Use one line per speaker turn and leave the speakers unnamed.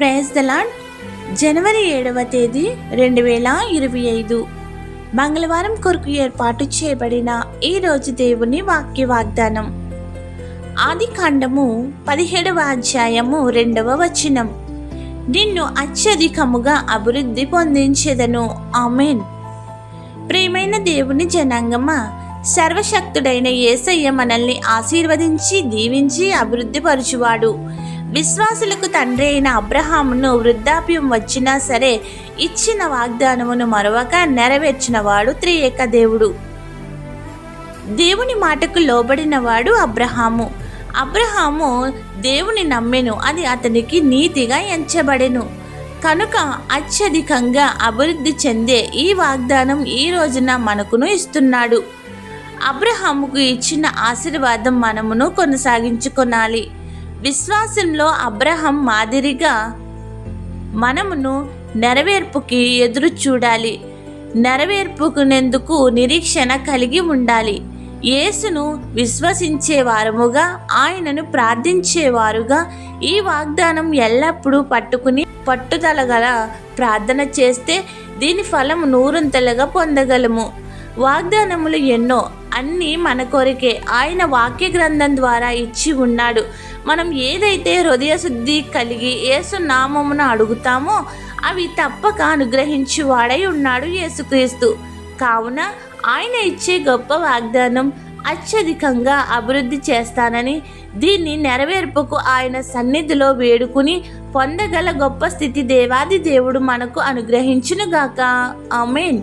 Praise the Lord జనవరి ఏడవ తేదీ రెండు వేల ఇరవై ఐదు. మంగళవారం కొరకు ఏర్పాటు చేయబడిన ఈ రోజు దేవుని వాక్య వాగ్దానం. ఆది కాండము పదిహేడవ అధ్యాయము రెండవ వచనం. నిన్ను అత్యధికముగా అభివృద్ధి పొందించేదను. ఆమెన్. ప్రియమైన దేవుని జనాంగమా సర్వశక్తుడైన యేసయ్య మనల్ని ఆశీర్వదించి దీవించి అభివృద్ధి పరుచువాడు. విశ్వాసులకు తండ్రి అయిన అబ్రహామును వృద్ధాప్యం వచ్చినా సరే ఇచ్చిన వాగ్దానమును మరొక నెరవేర్చినవాడు త్రియేక దేవుడు. దేవుని మాటకు లోబడినవాడు అబ్రహాము. అబ్రహాము దేవుని నమ్మెను అది అతనికి నీతిగా ఎంచబడెను. కనుక అత్యధికంగా అభివృద్ధి చెందే ఈ వాగ్దానం ఈ రోజున మనకును ఇస్తున్నాడు. అబ్రహాముకు ఇచ్చిన ఆశీర్వాదం మనమును కొనసాగించుకొనాలి. విశ్వాసంలో అబ్రహం మాదిరిగా మనమును నెరవేర్పుకి ఎదురు చూడాలి. నెరవేర్పుకునేందుకు నిరీక్షణ కలిగి ఉండాలి. యేసును విశ్వసించేవారముగా ఆయనను ప్రార్థించేవారుగా ఈ వాగ్దానం ఎల్లప్పుడూ పట్టుకుని పట్టుదల గల ప్రార్థన చేస్తే దీని ఫలం నూరంతలుగా పొందగలము. వాగ్దానములు ఎన్నో అన్నీ మన కొరికే ఆయన వాక్య గ్రంథం ద్వారా ఇచ్చి ఉన్నాడు. మనం ఏదైతే హృదయ శుద్ధి కలిగి యేసు నామమున అడుగుతామో అవి తప్పక అనుగ్రహించి వాడై ఉన్నాడు యేసుక్రీస్తు. కావున ఆయన ఇచ్చే గొప్ప వాగ్దానం అత్యధికంగా అభివృద్ధి చేస్తానని దీన్ని నెరవేర్పుకు ఆయన సన్నిధిలో వేడుకుని పొందగల గొప్ప స్థితి దేవాది దేవుడు మనకు అనుగ్రహించునుగాక. ఆమెన్.